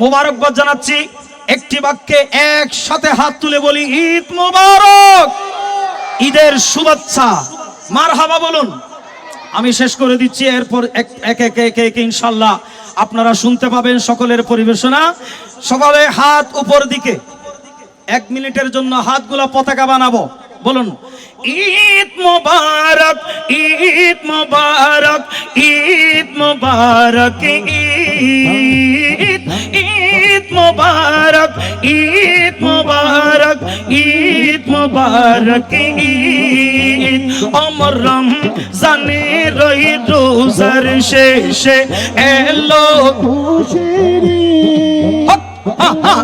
মোবারকবাদ জানাচ্ছি একটি বাক্যে একসাথে হাত তুলে বলি, ঈদ মোবারক! ঈদের শুভেচ্ছা। মারহাবা বলুন। আমি শেষ করে দিচ্ছি, এরপর এক- এক এক এক ইনশাল্লাহ আপনারা শুনতে পাবেন সকলের পরিবেশনা। সকালে হাত উপর দিকে, এক মিনিটের জন্য হাতগুলো পতাকা বানাবো। বলুন, ঈদ মোবারক ঈদ মোবারক ঈদ মোবারক, ঈদ মোবারক, ঈদ মোবারক ঈদ মোবারক, ঈদ অমর রমজানে রই রোজার শেষে এলো হা।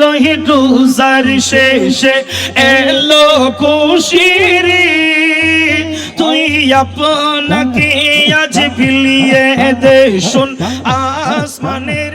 রহি রোজার শেষে এলো খুশিরি তুই আপনাকে আজ বিলিয়ে দে শুন, আসমানের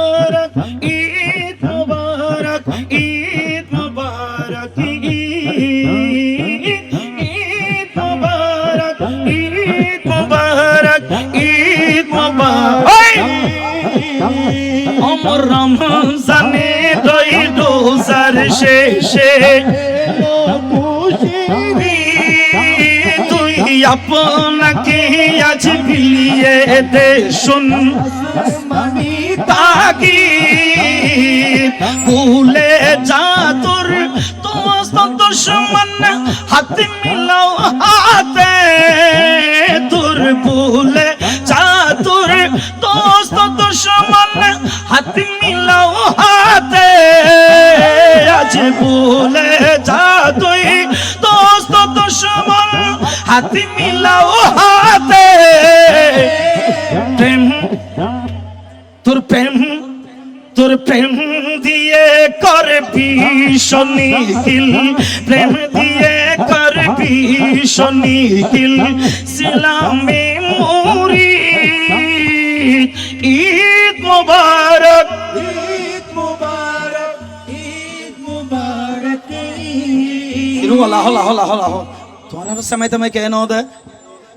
আপনাকে আজ বিলিয়ে দে শুন। তাকি ভুলে যা তোর দুশ্মন হাতে মিলাও হাতে। তোর ভুলে যা তোর দোস্ত দুশ্মন হাতে মিলাও হাতে। আজ ভুলে হাতে মিলাও হাতে। প্রেম তোর প্রেম তোর প্রেম দিয়ে কর ভীষণিল প্রেম দিয়ে কর ভীষণিল সিলামে মুরি। ঈদ মুবারক। ঈদ মুবারক ঈদ মুবারক। ইরু হলা হলা হলা হলা। তোমার আর সময় তুমি কেন দে?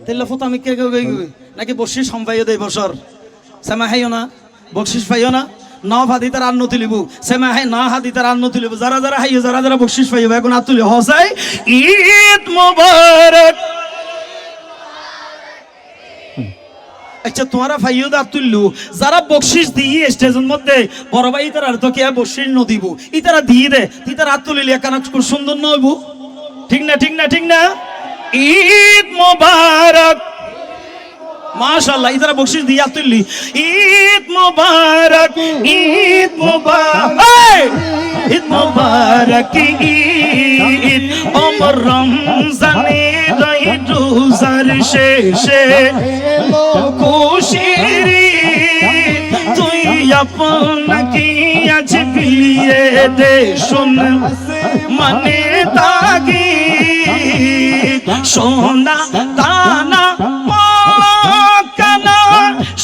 দিলে ফটো আমি কে কে গই নাকি বসিস সম্পাইও দেই বছর? সেমা হাইও না? বকশিস পাইও না? ন হাদি তার আন্ন তুলিব সেমা হাই না হাদি তার আন্ন তুলিব যারা যারা হাইও, যারা যারা বকশিস পাইও, এখন আর তুলি হসাই ঈদ মুবারক। আচ্ছা তোমারা ফাইও দা তুললু। যারা বকশিস দিয়ে স্টেজের মধ্যে, বড় ভাই তারা তো কে বকশিস নদিব? ই তারা দিয়ে দে। তি তারা হাত তুলিলি খুব সুন্দর নইব ঠিক না ঠিক না ঠিক না? ঈদ মোবারক। মাশাআল্লাহ ই তারা বকশিস দিয়ে তুললি। ঈদ মোবারক ঈদ মোবারক। ঈদ মোবারক, ঈদ অমর রমজানে শেষে খুশিরি তুই আপনাকে আজ বিলিয়ে দে, শুন। মানে তাগি সোনা, দানা কানা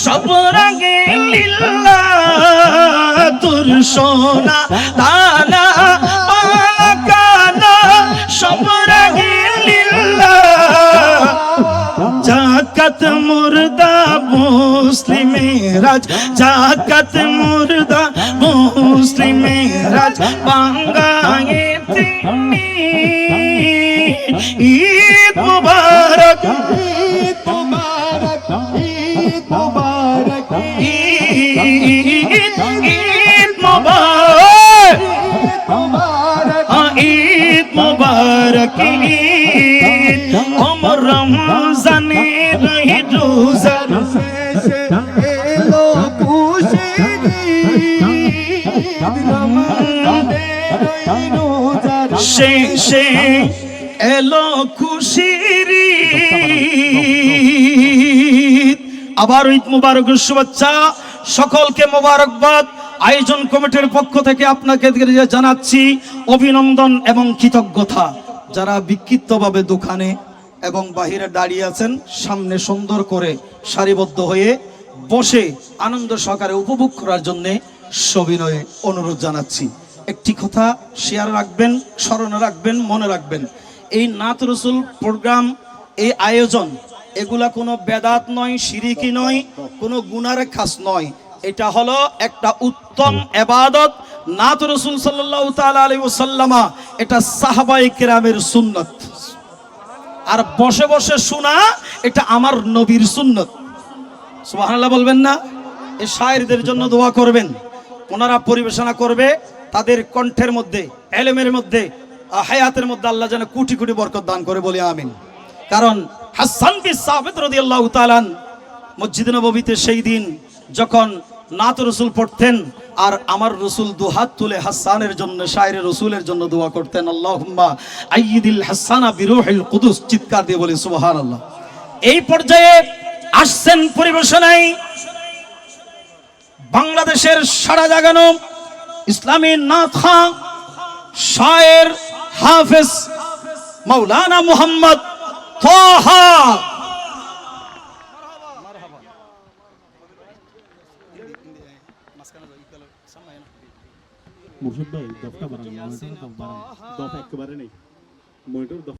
সব রঙে লীলা। তোর সোনা, দানা কানা সব রঙে লীলা। জাকাত মুর্দা মুসলিমেরাজ জাকাত মুর্দা মুসলিমেরাজ বাঙ্গায়ে তিনি ঈদ মুবারক ঈদ মুবারক ঈদ মুবারক ঈদ ঈদ মুবারক ঈদ মুবারক ঈদ অমর রমজানে রহি রোজার এলো খুশির রমজানে রই রোজার শেষে এলো ঈদ। আবার ঈদ মুবারকের শুভেচ্ছা। সকলকে মোবারকবাদ। আয়োজন কমিটির পক্ষ থেকে আপনাকে জানাচ্ছি অভিনন্দন এবং কৃতজ্ঞতা। যারা বিক্ষিপ্তভাবে দোকানে এবং বাহিরে দাঁড়িয়ে আছেন, সামনে সুন্দর করে সারিবদ্ধ হয়ে বসে আনন্দ সহকারে উপভোগ করার জন্য সবিনয়ে অনুরোধ জানাচ্ছি। একটি কথা শেয়ার রাখবেন, স্মরণে রাখবেন, মনে রাখবেন। এই নাত রসুল প্রোগ্রাম, এই আয়োজন, এগুলা কোনো বেদাত নয়, সিরিকি নয়, কোনো গুনার খাস নয়। এটা হলো একটা উত্তম এবাদত। নাত রসুল সাল্লাহ তালা আলী ওসাল্লামা এটা সাহাবাই কেরামের সুন্নত। আর বসে বসে শোনা, এটা আমার নবীর সুন্নত। সুবহানাল্লাহ বলবেন না? এ শায়েরদের জন্য দোয়া করবেন। ওনারা পরিবেশনা করবে তাদের কণ্ঠের মধ্যে, এলেমের মধ্যে হায়াতের মধ্যে আল্লাহ যেন কোটি কোটি বরকত দান করে বলি, আমিন। কারণ হাসান বিন সাবিত রাদিয়াল্লাহু তাআলা মসজিদ নববীতে সেই দিন যখন নাত রসুল পড়তেন আর আমার রসুল দুহাত তুলে হাসানের জন্য, শায়ের রসুলের জন্য দোয়া করতেন, আল্লাহুম্মা আইয়িদিল হাসানা বিরুহিল কুদুস, চিৎকার দিয়ে বলি, সুবহানাল্লাহ। এই পর্যায়ে আসছেন পরিবেশনায় বাংলাদেশের সারা জাগানো ইসলামী নাথ শায়ের হাফেজ মৌলানা মুহাম্মদ তোহা। মুর্শিদ ভাই দফটা বাড়ান। দফ একেবারে নেই। মনিটর দফ